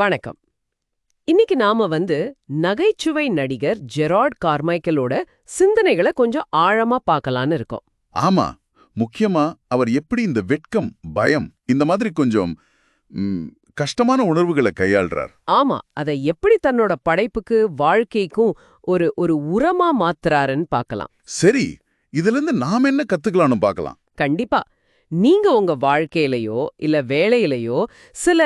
வணக்கம். இன்னைக்கு நாம வந்து நகைச்சுவை நடிகர் ஜெரார்ட் கார்மைக்கலோட சிந்தனைகளை கொஞ்சம் ஆழமா பார்க்கலான்னு இருக்கோம். ஆமா முக்கியமா அவர் எப்படி இந்த வெட்கம் பயம் இந்த மாதிரி கொஞ்சம் கஷ்டமான உணர்வுகளை கையாள்றார். ஆமா அதை எப்படி தன்னோட படைப்புக்கு வாழ்க்கைக்கும் ஒரு ஒரு உரமா மாத்துறாருன்னு பார்க்கலாம். சரி இதுல இருந்து நாம என்ன கத்துக்கலாம்னு பார்க்கலாம். கண்டிப்பா. நீங்க உங்க வாழ்க்கையிலயோ இல்ல வேலையிலயோ சில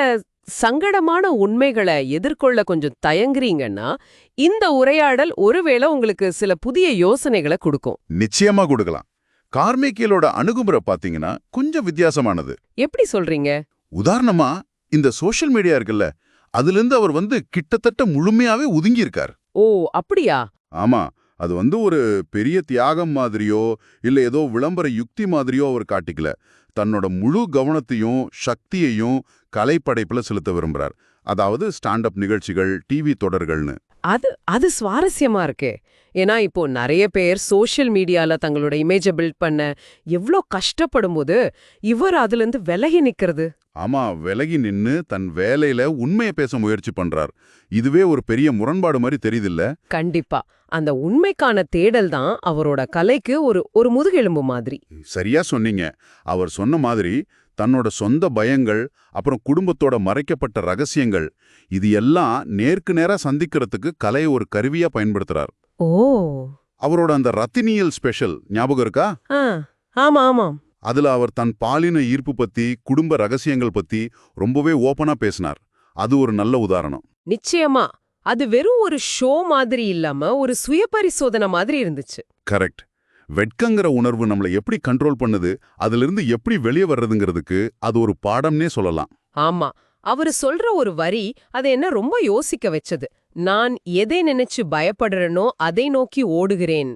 சங்கடமான உண்மைகளை எதிர்கொள்ள கொஞ்சம் தயங்குறீங்கன்னா இந்த உரையாடல் ஒருவேளை உங்களுக்கு சில புதிய யோசனைகளை கொடுக்கும். நிச்சயமா கொடுக்கலாம். கார்மேக்கியலோட அணுகுமுறை பாத்தீங்கன்னா கொஞ்சம் வித்தியாசமானது. எப்படி சொல்றீங்க? உதாரணமா இந்த சோஷியல் மீடியா இருக்குல்ல அதுல இருந்து அவர் வந்து கிட்டத்தட்ட முழுமையாவே ஒதுங்கி இருக்கார் ஓ அப்படியா? ஆமா அது வந்து ஒரு பெரிய தியாகம் மாதிரியோ இல்ல ஏதோ விளம்பர யுக்தி மாதிரியோ அவர் காட்டிக்கல. தன்னோட முழு கவனத்தையும் சக்தியையும் கலைப்படைப்புல செலுத்த விரும்புறார். அதாவது ஸ்டாண்ட் அப் நிகழ்ச்சிகள் டிவி தொடர்கள்னு. அது அது சுவாரஸ்யமா இருக்கே. ஏன்னா இப்போ நிறைய பேர் சோஷியல் மீடியால தங்களோட இமேஜை பில்ட் பண்ண எவ்ளோ கஷ்டப்படும் போது இவர் அதுல இருந்து விலகி நிற்கிறது ஆமா விலகி நின்னு தன் வேலையில உண்மையை பேச முயற்சி பண்றார். இதுவே ஒரு பெரிய முரண்பாடு மாதிரி தெரியுதில்ல? கண்டிப்பா. அந்த உண்மைக்கான தேடல் தான் அவரோட கலைக்கு ஒரு ஒரு முதுகெலும்பு மாதிரி. சரியா சொன்னீங்க. அவர் சொன்ன மாதிரி தன்னோட சொந்த பயங்கள் அப்புறம் குடும்பத்தோட மறைக்கப்பட்ட ரகசியங்கள் இது எல்லாம் நேருக்கு நேரா சந்திக்கிறதுக்கு கலையை ஒரு கருவியா பயன்படுத்துறார். ஓ. அவரோட அந்த ரத்தினியல் ஸ்பெஷல் ஞாபகம் இருக்கா? ஆ ஆமா ஆமாம். அதுல அவர் தன் பாலின ஈர்ப்பு பத்தி குடும்ப ரகசியங்கள் பத்தி ரொம்பவே ஓப்பனா பேசினார். அது ஒரு நல்ல உதாரணம். நிச்சயமா. அது வெறும் ஒரு ஷோ மாதிரி இல்லாம ஒரு சுய பரிசோதனை மாதிரி இருந்துச்சு. கரெக்ட் வெட்கங்கிற உணர்வு நம்மளை எப்படி கண்ட்ரோல் பண்ணுது அதிலிருந்து எப்படி வெளியே வர்றதுங்கிறதுக்கு அது ஒரு பாடம்னே சொல்லலாம். ஆமா. அவரு சொல்ற ஒரு வரி அதை என்ன ரொம்ப யோசிக்க வச்சது. நான் எதை நினைச்சு பயப்படுறேனோ அதை நோக்கி ஓடுகிறேன்.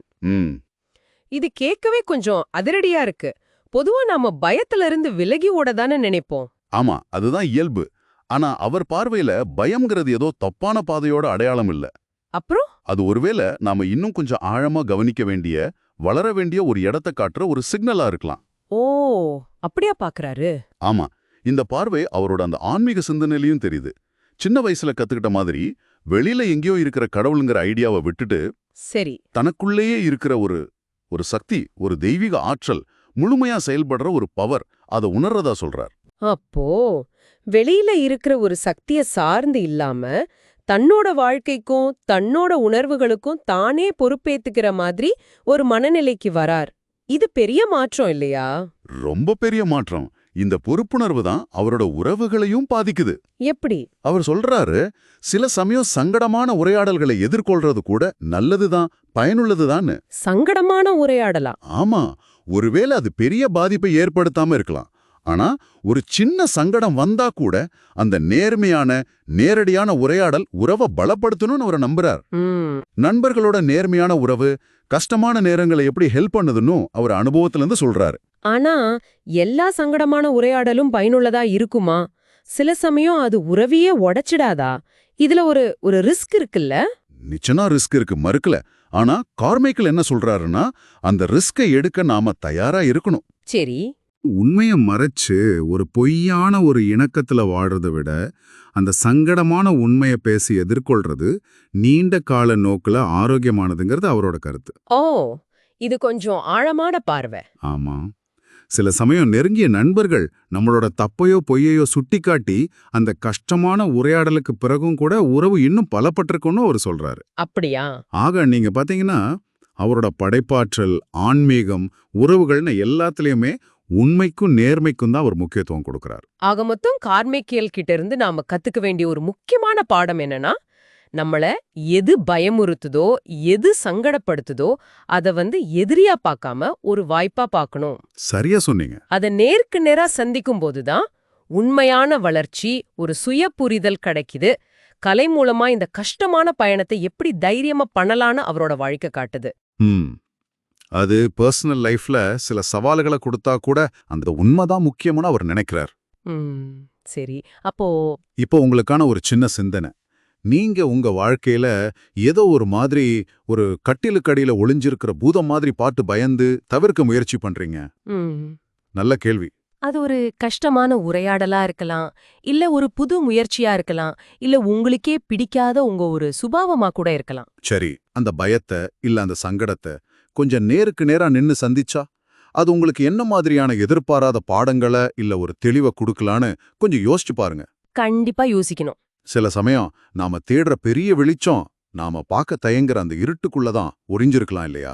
இது கேட்கவே கொஞ்சம் அதிரடியா இருக்கு. பொதுவா நாம பயத்துல இருந்து விலகி ஓட தானே நினைப்போம். ஆமா அதுதான் இயல்பு. ஆனா அவர் பார்வையில பயம்ங்கிறது ஏதோ தப்பான பாதையோட அடையாளம் இல்ல. அப்புறம்? அது ஒருவேளை நாம இன்னும் கொஞ்சம் ஆழமா கவனிக்க வேண்டிய வளர வேண்டிய ஒரு இடத்தை காட்டுற ஒரு சிக்னலா இருக்கலாம். ஓ அப்படியா பாக்குறாரு? ஆமா இந்த பார்வை அவரோட அந்த ஆன்மீக சிந்தனையிலையும் தெரியுது. சின்ன வயசுல கத்துக்கிட்ட மாதிரி வெளியில எங்கேயோ இருக்கிற கடவுளுங்கிற ஐடியாவை விட்டுட்டு சரி. தனக்குள்ளேயே இருக்கிற ஒரு ஒரு சக்தி ஒரு தெய்வீக ஆற்றல் முழுமையா செயல்படுற ஒரு பவர் அதை உணர்றதா சொல்றார். அப்போ வெளியில இருக்கிற ஒரு சக்திய சார்ந்து இல்லாம தன்னோட வாழ்க்கைக்கும் தன்னோட உணர்வுகளுக்கும் தானே பொறுப்பேத்துக்கிற மாதிரி ஒரு மனநிலைக்கு வரார். இது பெரிய மாற்றம் இல்லையா? ரொம்ப பெரிய மாற்றம். இந்த பொறுப்புணர்வு தான் அவரோட உறவுகளையும் பாதிக்குது. எப்படி? அவர் சொல்றாரு சில சமயம் சங்கடமான உரையாடல்களை எதிர்கொள்றது கூட நல்லதுதான் பயனுள்ளதுதான்னு. சங்கடமான உரையாடலா? ஆமா. ஒருவேளை அது பெரிய பாதிப்பை ஏற்படுத்தாம இருக்கலாம். ஆனா ஒரு சின்ன சங்கடம் வந்தா கூட அந்த நேர்மையான நேரடியான உரையாடல் உறவை பலப்படுத்தணும்னு அவர் நம்புறார். நண்பர்களோட நேர்மையான உறவு கஷ்டமான நேரங்களை எப்படி ஹெல்ப் பண்ணுதுன்னு அவர் அனுபவத்துல இருந்து சொல்றாரு. ஆனா எல்லா சங்கடமான உரையாடலும் பயனுள்ளதா இருக்குமா? சில சமயம் அது உறவையே உடைச்சிடாதா? இதுல ஒரு ஒரு ரிஸ்க் இருக்குல்ல? நிச்சயமா ரிஸ்க் இருக்கு மறுக்கல. ஆனா கார்மைக்கல் என்ன சொல்றாருன்னா அந்த ரிஸ்கை எடுக்க நாம தயாரா இருக்கணும். சரி. உண்மையை மறைச்சு ஒரு பொய்யான ஒரு இணக்கத்துல வாழ்றதை விட அந்த சங்கடமான உண்மையை பேசி எதிர்கொள்றது நீண்ட கால நோக்குல ஆரோக்கியமானதுங்கிறது அவரோட கருத்து. ஓ இது கொஞ்சம் ஆழமான பார்வை. ஆமா. சில சமயம் நெருங்கிய நண்பர்கள் நம்மளோட தப்பையோ பொய்யையோ சுட்டிக்காட்டி அந்த கஷ்டமான உரையாடலுக்கு பிறகும் கூட உறவு இன்னும் பலப்பட்டிருக்குன்னு அவர் சொல்றாரு. அப்படியா? ஆக நீங்க பாத்தீங்கன்னா அவரோட படைப்பாற்றல் ஆன்மீகம் உறவுகள்னு எல்லாத்துலயுமே உண்மைக்கும் நேர்மைக்கும் தான் அவர் முக்கியத்துவம் கொடுக்கறார். ஆக மொத்தம் கார்மேக்கியல் கிட்ட இருந்து நாம கத்துக்க வேண்டிய ஒரு முக்கியமான பாடம் என்னன்னா நம்மள எது பயமுறுத்துதோ எது சங்கடப்படுத்துதோ அத வந்து எதிரியா பார்க்காம ஒரு வாய்ப்பா பார்க்கணும். சரியா சொன்னீங்க. அத நேருக்கு நேரா சந்திக்கும் போதுதான் உண்மையான வளர்ச்சி ஒரு சுய புரிதல் கிடைக்குது. கலை மூலமா இந்த கஷ்டமான பயணத்தை எப்படி தைரியமா பண்ணலான்னு அவரோட வாழ்க்கை காட்டுது. அது பர்சனல் லைஃப்ல சில சவால்களை கொடுத்தா கூட அந்த உண்மைதான் முக்கியம்னு அவர் நினைக்கிறார். சரி. அப்போ இப்போ உங்களுக்கான ஒரு சின்ன சிந்தனை. நீங்க உங்க வாழ்க்கையில ஏதோ ஒரு மாதிரி ஒரு கட்டிலுக்கடியில ஒளிஞ்சிருக்கிற பூதம் மாதிரி பாட்டு பயந்து தவிர்க்க முயற்சி பண்றீங்க? நல்ல கேள்வி. அது ஒரு கஷ்டமான உரையாடலா இருக்கலாம். இல்ல ஒரு புது முயற்சியா இருக்கலாம். இல்ல உங்களுக்கே பிடிக்காத உங்க ஒரு சுபாவமா கூட இருக்கலாம். சரி அந்த பயத்தை இல்ல அந்த சங்கடத்தை கொஞ்சம் நேருக்கு நேரா நின்னு சந்திச்சா அது உங்களுக்கு என்ன மாதிரியான எதிர்பாராத பாடங்களை இல்ல ஒரு தெளிவை கொடுக்கலான்னு கொஞ்சம் யோசிச்சு பாருங்க. கண்டிப்பா யோசிக்கணும். சில சமயம் நாம தேடுற பெரிய வெளிச்சம் நாம பார்க்க தயங்குற அந்த இருட்டுக்குள்ள தான் இல்லையா?